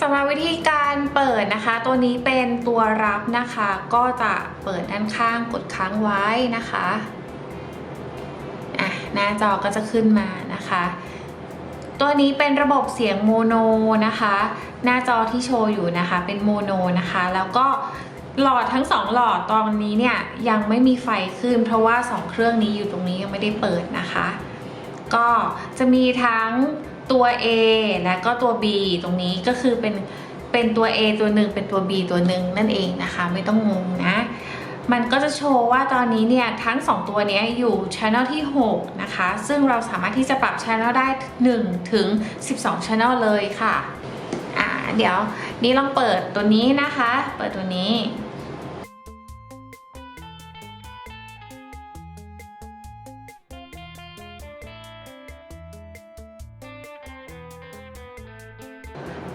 สำหรับวิธีการเปิดนะคะ ตัวนี้เป็นตัวรับนะคะ ก็จะเปิดด้านข้างกดค้างไว้นะคะอะหน้าจอก็จะขึ้นมานะคะ ตัวนี้เป็นระบบเสียงโมโนนะคะ หน้าจอที่โชว์อยู่นะคะเป็นโมโนนะคะ แล้วก็หลอดทั้งสองหลอดตอนนี้เนี่ยยังไม่มีไฟขึ้น เพราะว่าสองเครื่องนี้อยู่ตรงนี้ยังไม่ได้เปิดนะคะ ก็จะมีทั้ง ตัว A และก็ตัว B ตรงนี้ก็คือเป็นเป็นตัว A ตัวหนึ่งเป็นตัว B ตัวหนึ่งนั่นเองนะคะ ไม่ต้องงงนะ มันก็จะโชว์ว่าตอนนี้เนี่ยทั้ง 2 ตัวนี้อยู่ Channel ที่ 6 นะคะ ซึ่งเราสามารถที่จะปรับ Channel ได้ 1 ถึง 12 Channel เลยค่ะ อ่าเดี๋ยวนี้ลองเปิดตัวนี้นะคะ เปิดตัวนี้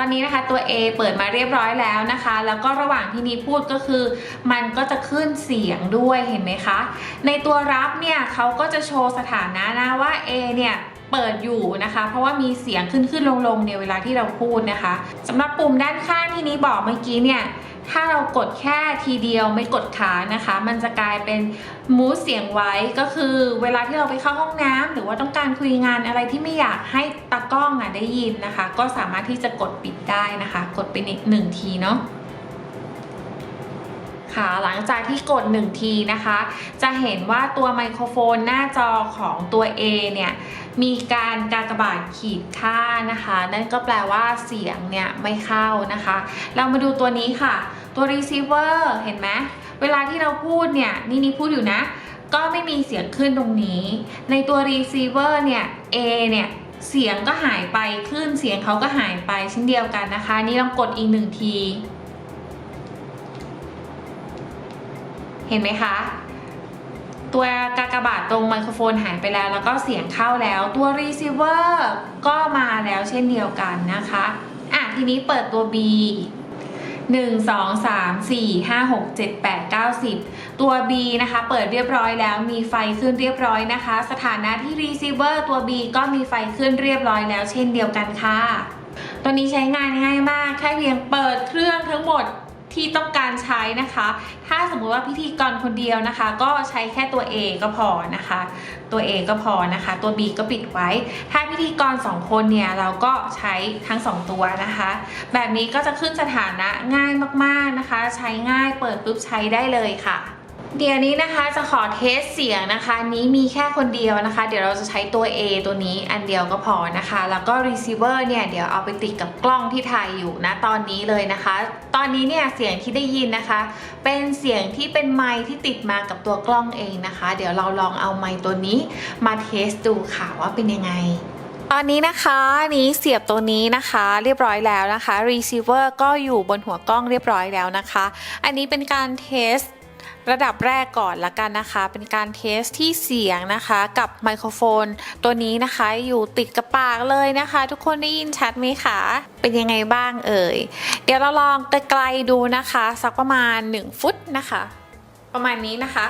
ตอนนี้นะคะตัว A เปิดมาเรียบร้อยแล้วนะคะ แล้วก็ระหว่างที่นี้พูดก็คือ มันก็จะขึ้นเสียงด้วยเห็นไหมคะ ในตัวรับเนี่ยเขาก็จะโชว์สถานะนะว่า A เนี่ยเปิดอยู่นะคะ เพราะว่ามีเสียงขึ้นขึ้นลงลงในเวลาที่เราพูดนะคะสำหรับปุ่มด้านข้างที่นี้บอกเมื่อกี้เนี่ย ถ้าเรากดแค่ทีเดียวไม่กดค้างนะคะ มันจะกลายเป็นมูสเสียงไว้ก็คือเวลาที่เราไปเข้าห้องน้ำหรือว่าต้องการคุยงานอะไรที่ไม่อยากให้ตากล้องอะได้ยินนะคะ ก็สามารถที่จะกดปิดได้นะคะ กดไปอีกหนึ่งทีเนาะ ค่ะ หลังจากที่กด 1 ทีนะคะ จะเห็นว่าตัวไมโครโฟนหน้าจอของตัว A เนี่ยมีการกากบาทขีดค่านะคะ นั่นก็แปลว่าเสียงเนี่ยไม่เข้านะคะ เรามาดูตัวนี้ค่ะ ตัว receiver เห็นไหมเวลาที่เราพูดเนี่ยนี่นี่พูดอยู่นะ ก็ไม่มีเสียงขึ้นตรงนี้ ในตัว receiver เนี่ย A เนี่ยเสียงก็หายไปขึ้นเสียงเขาก็หายไปเช่นเดียวกันนะคะ นี่ลองกดอีกหนึ่งที เห็นไหมคะ ตัวกากบาทตรงไมโครโฟนหายไปแล้ว แล้วก็เสียงเข้าแล้ว ตัว receiver ก็มาแล้วเช่นเดียวกันนะคะ อะทีนี้เปิดตัว B 1 2 3 4 5 6 7 8 9 10 ตัว B นะคะ เปิดเรียบร้อยแล้วมีไฟขึ้นเรียบร้อยนะคะ สถานะที่ receiver ตัว B ก็มีไฟขึ้นเรียบร้อยแล้วเช่นเดียวกันค่ะ ตัวนี้ใช้งานง่ายมาก แค่เพียงเปิดเครื่องทั้งหมด ที่ต้องการใช้นะคะ ถ้าสมมุติว่าพิธีกรคนเดียวนะคะ ก็ใช้แค่ตัว A ก็พอนะคะ ตัว A ก็พอนะคะ ตัว B ก็ปิดไว้ ถ้าพิธีกร 2 คนเนี่ยเราก็ใช้ทั้ง 2 ตัวนะคะ แบบนี้ก็จะขึ้นสถานะง่ายมากๆนะคะ ใช้ง่ายเปิดปุ๊บใช้ได้เลยค่ะ เดี๋ยวนี้นะคะจะขอเทสเสียงนะคะ นี้มีแค่คนเดียวนะคะ เดี๋ยวเราจะใช้ตัว A ตัวนี้อันเดียวก็พอนะคะ แล้วก็ receiver เนี่ยเดี๋ยวเอาไปติดกับกล้องที่ถ่ายอยู่นะตอนนี้เลยนะคะ ตอนนี้เนี่ยเสียงที่ได้ยินนะคะ เป็นเสียงที่เป็นไมค์ที่ติดมากับตัวกล้องเองนะคะ เดี๋ยวเราลองเอาไมค์ตัวนี้มาเทสดูค่ะว่าเป็นยังไงตอนนี้นะคะนี้เสียบตัวนี้นะคะ เรียบร้อยแล้วนะคะ receiver ก็อยู่บนหัวกล้องเรียบร้อยแล้วนะคะ อันนี้เป็นการเทส ระดับแรกก่อนละกันนะคะ เป็นการเทสที่เสียงนะคะ กับไมโครโฟน ตัวนี้นะคะอยู่ติดกับปากเลยนะคะ ทุกคนได้ยินชัดไหมคะเป็นยังไงบ้างเอ่ย เดี๋ยวเราลองไกลๆดูนะคะ สักประมาณ 1 ฟุตนะคะ ประมาณนี้นะคะ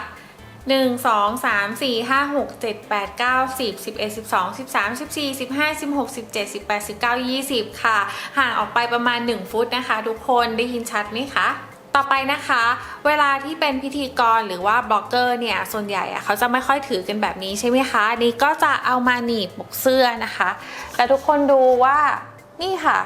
1 2 3 4 5 6 7 8 9 10 11 12 13 14 15 16 17 18 19 20 ค่ะ ห่างออกไปประมาณ 1 ฟุตนะคะ ทุกคนได้ยินชัดไหมคะ ต่อไปนะคะ เวลาที่เป็นพิธีกรหรือว่าบล็อกเกอร์เนี่ยส่วนใหญ่อะเขาจะไม่ค่อยถือกันแบบนี้ใช่ไหมคะนนี่ก็จะเอามาหนีบปกเสื้อนะคะ แต่ทุกคนดูว่านี่ค่ะ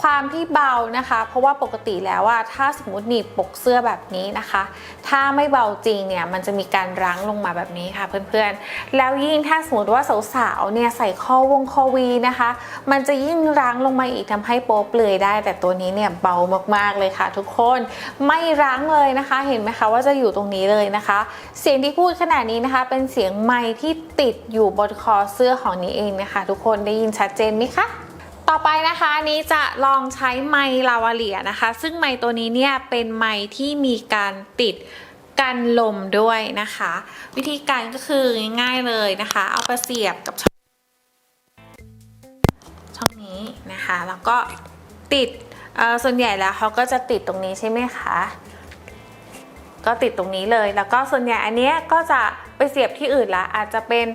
ความที่เบานะคะ เพราะว่าปกติแล้วว่าถ้าสมมติหนีบปกเสื้อแบบนี้นะคะ ถ้าไม่เบาจริงเนี่ยมันจะมีการรั้งลงมาแบบนี้ค่ะ เพื่อนๆ แล้วยิ่งถ้าสมมติว่าสาวๆเนี่ยใส่ข้อวงคอวีนะคะ มันจะยิ่งรั้งลงมาอีกทำให้โป๊เปลือยได้ แต่ตัวนี้เนี่ยเบามากๆเลยค่ะ ทุกคนไม่รั้งเลยนะคะ เห็นไหมคะว่าจะอยู่ตรงนี้เลยนะคะ เสียงที่พูดขนาดนี้นะคะ เป็นเสียงไมค์ที่ติดอยู่บนคอเสื้อของนี้เองนะคะ ทุกคนได้ยินชัดเจนไหมคะ ต่อไปนะคะนี้จะลองใช้ไมลาวาเลียนะคะ ซึ่งไมตัวนี้เนี่ยเป็นไมที่มีการติดกันลมด้วยนะคะ วิธีการก็คือง่ายๆเลยนะคะ เอาไปเสียบกับช่องช่องนี้นะคะ แล้วก็ติดเอ่อส่วนใหญ่แล้วเขาก็จะติดตรงนี้ใช่ไหมคะก็ติดตรงนี้เลย แล้วก็ส่วนใหญ่อันนี้ก็จะไปเสียบที่อื่นละอาจจะเป็น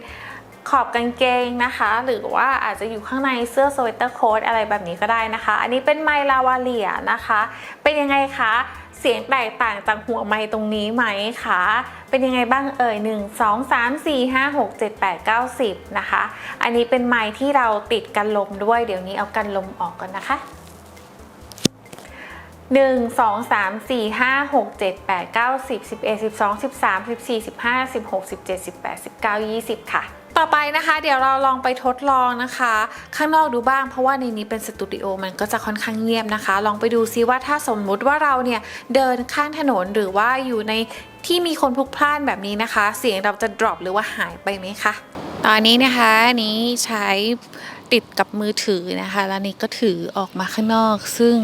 ขอบกางเกงนะคะ หรือว่าอาจจะอยู่ข้างในเสื้อสเวตเตอร์โค้ทอะไรแบบนี้ก็ได้นะคะ อันนี้เป็นไมลาวาเลียนะคะ เป็นยังไงคะเสียงแตกต่างจากหัวไม้ตรงนี้ไหมคะ เป็นยังไงบ้างเอ่ย 1 2 3 4 5 6 7 8 9 10 นะคะ อันนี้เป็นไม้ที่เราติดกันลมด้วย เดี๋ยวนี้เอากันลมออกก่อนนะคะ 1 2 3 4 5 6 7 8 9 10 11 12 13 14 15 16 17 18 19 20 ค่ะ ต่อไปนะคะเดี๋ยวเราลองไปทดลองนะคะ ข้างนอกดูบ้างเพราะว่าในนี้เป็นสตูดิโอมันก็จะค่อนข้างเงียบนะคะ ลองไปดูซิว่าถ้าสมมุติว่าเราเนี่ยเดินข้างถนนหรือว่าอยู่ในที่มีคนพลุกพล่านแบบนี้นะคะ เสียงเราจะ drop หรือว่าหายไปไหมคะตอนนี้นะคะนนี้ใช้ติดกับมือถือนะคะ แล้วนี่ก็ถือออกมาข้างนอก ซึ่ง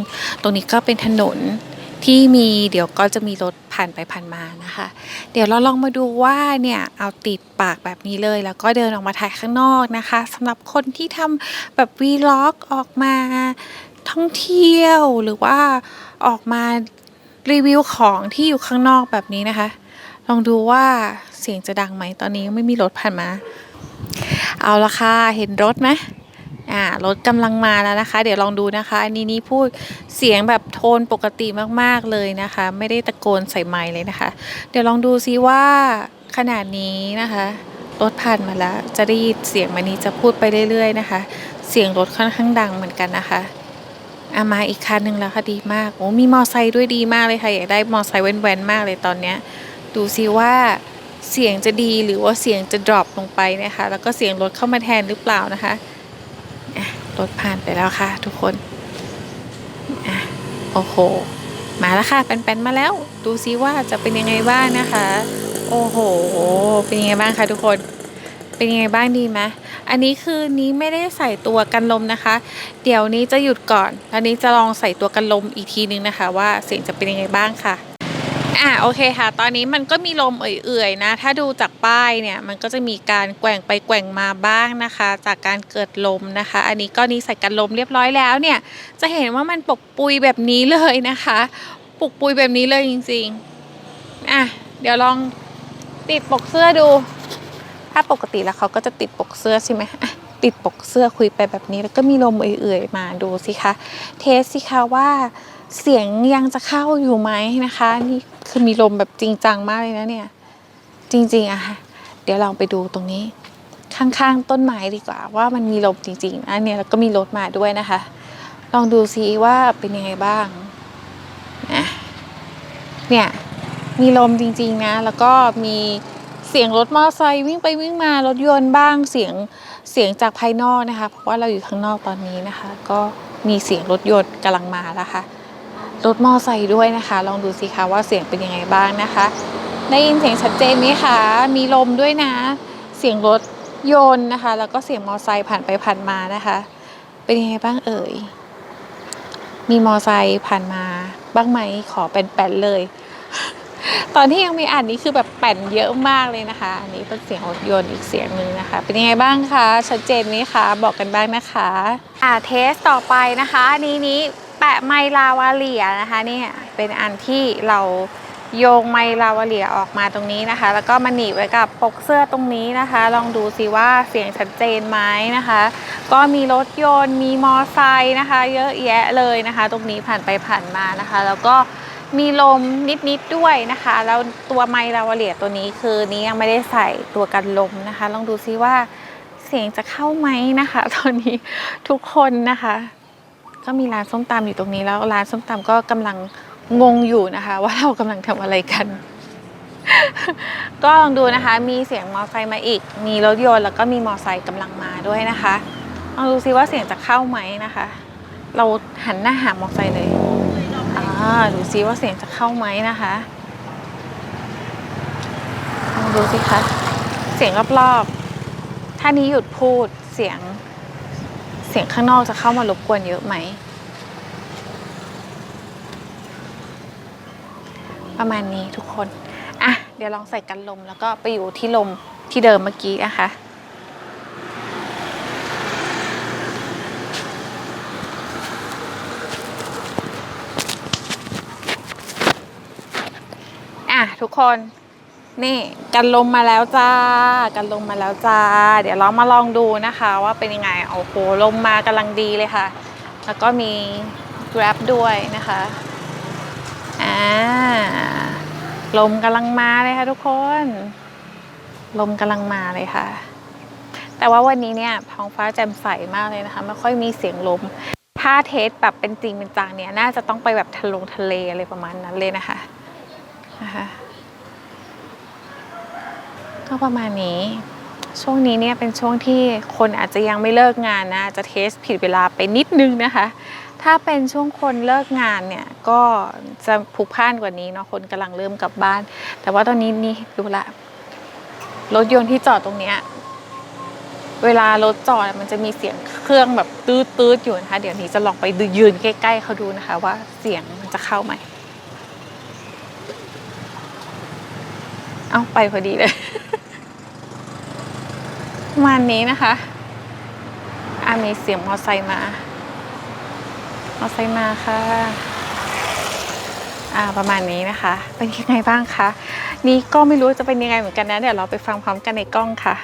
ตรงนี้ก็เป็นถนน ที่มีเดี๋ยวก็จะมีรถผ่านไปผ่านมานะคะ เดี๋ยวเราลองมาดูว่าเนี่ยเอาติดปากแบบนี้เลย แล้วก็เดินออกมาถ่ายข้างนอกนะคะสำหรับคนที่ทำแบบวีล็อกออกมาท่องเที่ยวหรือว่าออกมารีวิวของที่อยู่ข้างนอกแบบนี้นะคะ ลองดูว่าเสียงจะดังไหมตอนนี้ไม่มีรถผ่านมา เอาละค่ะเห็นรถไหม อ่ารถกำลังมาแล้วนะคะ เดี๋ยวลองดูนะคะอันนี้นี่พูดเสียงแบบโทนปกติมากๆเลยนะคะ ไม่ได้ตะโกนใส่ไมค์เลยนะคะ เดี๋ยวลองดูซิว่าขนาดนี้นะคะรถผ่านมาแล้ว จะได้ยินเสียงมันนี้จะพูดไปเรื่อยๆนะคะ เสียงรถค่อนข้างดังเหมือนกันนะคะอามาอีกคันหนึ่งแล้วค่ะดีมากโอ้มีมอไซค์ด้วยดีมากเลยค่ะอยากได้มอไซค์แว้นๆมากเลยตอนเนี้ยดูซิว่าเสียงจะดีหรือว่าเสียงจะ drop ลงไปนะคะ แล้วก็เสียงรถเข้ามาแทนหรือเปล่านะคะ รถผ่านไปแล้วค่ะ ทุกคนอะโอ้โห มาแล้วค่ะแปนๆมาแล้ว ดูซิว่าจะเป็นยังไงบ้างนะคะ โอ้โห เป็นยังไงบ้างคะทุกคน เป็นยังไงบ้างดีไหมอันนี้คือนี้ไม่ได้ใส่ตัวกันลมนะคะ เดี๋ยวนี้จะหยุดก่อนแล้วนี้จะลองใส่ตัวกันลมอีกทีนึงนะคะ ว่าเสียงจะเป็นยังไงบ้างค่ะ อะโอเคค่ะ ตอนนี้มันก็มีลมเอื่อยๆนะ ถ้าดูจากป้ายเนี่ย มันก็จะมีการแกว่งไปแกว่งมาบ้างนะคะ จากการเกิดลมนะคะ อันนี้ก็นี้ใส่กันลมเรียบร้อยแล้วเนี่ย จะเห็นว่ามันปกปุยแบบนี้เลยนะคะ ปกปุยแบบนี้เลยจริงๆ อะ เดี๋ยวลองติดปกเสื้อดู ถ้าปกติแล้วเขาก็จะติดปกเสื้อใช่ไหมติดปกเสื้อคุยไปแบบนี้ แล้วก็มีลมเอื่อยๆมาดูสิคะ เทสสิคะว่า เสียงยังจะเข้าอยู่ไหมนะคะ นี่คือมีลมแบบจริงจังมากเลยนะเนี่ย จริงๆอะค่ะเดี๋ยวลองไปดูตรงนี้ ข้างๆต้นไม้ดีกว่า ว่ามันมีลมจริงๆอันเนี้ยแล้วก็มีรถมาด้วยนะคะ ลองดูซิว่าเป็นยังไงบ้างนะเนี่ยมีลมจริงๆนะ แล้วก็มีเสียงรถมอเตอร์ไซค์วิ่งไปวิ่งมารถยนต์บ้างเสียงเสียงจากภายนอกนะคะ เพราะว่าเราอยู่ข้างนอกตอนนี้นะคะ ก็มีเสียงรถยนต์กำลังมาแล้วค่ะ รถมอไซค์ด้วยนะคะ ลองดูสิคะว่าเสียงเป็นยังไงบ้างนะคะ ได้ยินเสียงชัดเจนไหมคะมีลมด้วยนะ เสียงรถยนต์นะคะ แล้วก็เสียงมอไซค์ผ่านไปผ่านมานะคะ เป็นยังไงบ้างเอ่ยมีมอไซค์ผ่านมาบ้างไหมขอเป็นแปนเลย ตอนที่ยังมีอ่านนี้คือแบบแป่นเยอะมากเลยนะคะอันนี้เป็นเสียงรถยนต์อีกเสียงหนึ่งนะคะ เป็นยังไงบ้างคะชัดเจนไหมคะบอกกันบ้างนะคะ อ่าเทสต่อไปนะคะอันนี้นี้ะไมลาวาเลียนะคะนี่เป็นอันที่เราโยงไมลาวาเลียออกมาตรงนี้นะคะ แล้วก็มาหนีบไว้กับปกเสื้อตรงนี้นะคะ ลองดูสิว่าเสียงชัดเจนไหมนะคะ ก็มีรถยนต์มีมอไซค์นะคะ เยอะแยะเลยนะคะ ตรงนี้ผ่านไปผ่านมานะคะ แล้วก็มีลมนิดๆด้วยนะคะ แล้วตัวไมลาวาเลียตัวนี้คือนี้ยังไม่ได้ใส่ตัวกันลมนะคะ ลองดูซิว่าเสียงจะเข้าไหมนะคะ ตอนนี้ทุกคนนะคะ ก็มีร้านส้มตำอยู่ตรงนี้แล้วร้านส้มตำก็กำลังงงอยู่นะคะ ว่าเรากำลังทำอะไรกัน ก็ลองดูนะคะ มีเสียงมอไซค์มาอีก มีรถยนต์แล้วก็มีมอไซค์กำลังมาด้วยนะคะลองดูซิว่าเสียงจะเข้าไหมนะคะ เราหันหน้าหามอไซค์เลยอ่าดูซิว่าเสียงจะเข้าไหมนะคะลองดูสิคะเสียงรอบๆถ้านี้หยุดพูดเสียง สียงข้างนอกจะเข้ามารบกวนเยอะไหม ประมาณนี้ทุกคนอะเดี๋ยวลองใส่กันลมแล้วก็ไปอยู่ที่ลมที่เดิมเมื่อกี้นะคะอะทุกคน นี่กันลมมาแล้วจ้า กันลมมาแล้วจ้า เดี๋ยวเรามาลองดูนะคะ ว่าเป็นยังไงโอ้โหลมมากำลังดีเลยค่ะ แล้วก็มี Grab ด้วยนะคะอ่าลมกำลังมาเลยค่ะทุกคน ลมกำลังมาเลยค่ะ แต่ว่าวันนี้เนี่ยท้องฟ้าแจ่มใสมากเลยนะคะ ไม่ค่อยมีเสียงลม ถ้าเทสแบบเป็นจริงเป็นจังเนี่ย น่าจะต้องไปแบบทะลงทะเลอะไรประมาณนั้นเลยนะคะนะคะ ก็ประมาณนี้ ช่วงนี้เนี่ยเป็นช่วงที่คนอาจจะยังไม่เลิกงานนะจะเทสผิดเวลาไปนิดนึงนะคะ ถ้าเป็นช่วงคนเลิกงานเนี่ยก็จะผูกพันกว่านี้เนาะคนกำลังเริ่มกลับบ้าน แต่ว่าตอนนี้นี่ดูละรถยนต์ที่จอดตรงเนี้ยเวลารถจอดมันจะมีเสียงเครื่องแบบตืดตืดๆอยู่นะคะเดี๋ยวนี้จะลองไปดยืนใกล้ ๆเขาดูนะคะ ว่าเสียงมันจะเข้าไหมเอาไปพอดีเลย ประมาณนี้นะคะอามีเสียงมอไซค์มา มอไซค์มาค่ะอ่าประมาณนี้นะคะ เป็นยังไงบ้างคะ นี่ก็ไม่รู้จะเป็นยังไงเหมือนกันนะ เดี๋ยวเราไปฟังพร้อมกันในกล้องค่ะ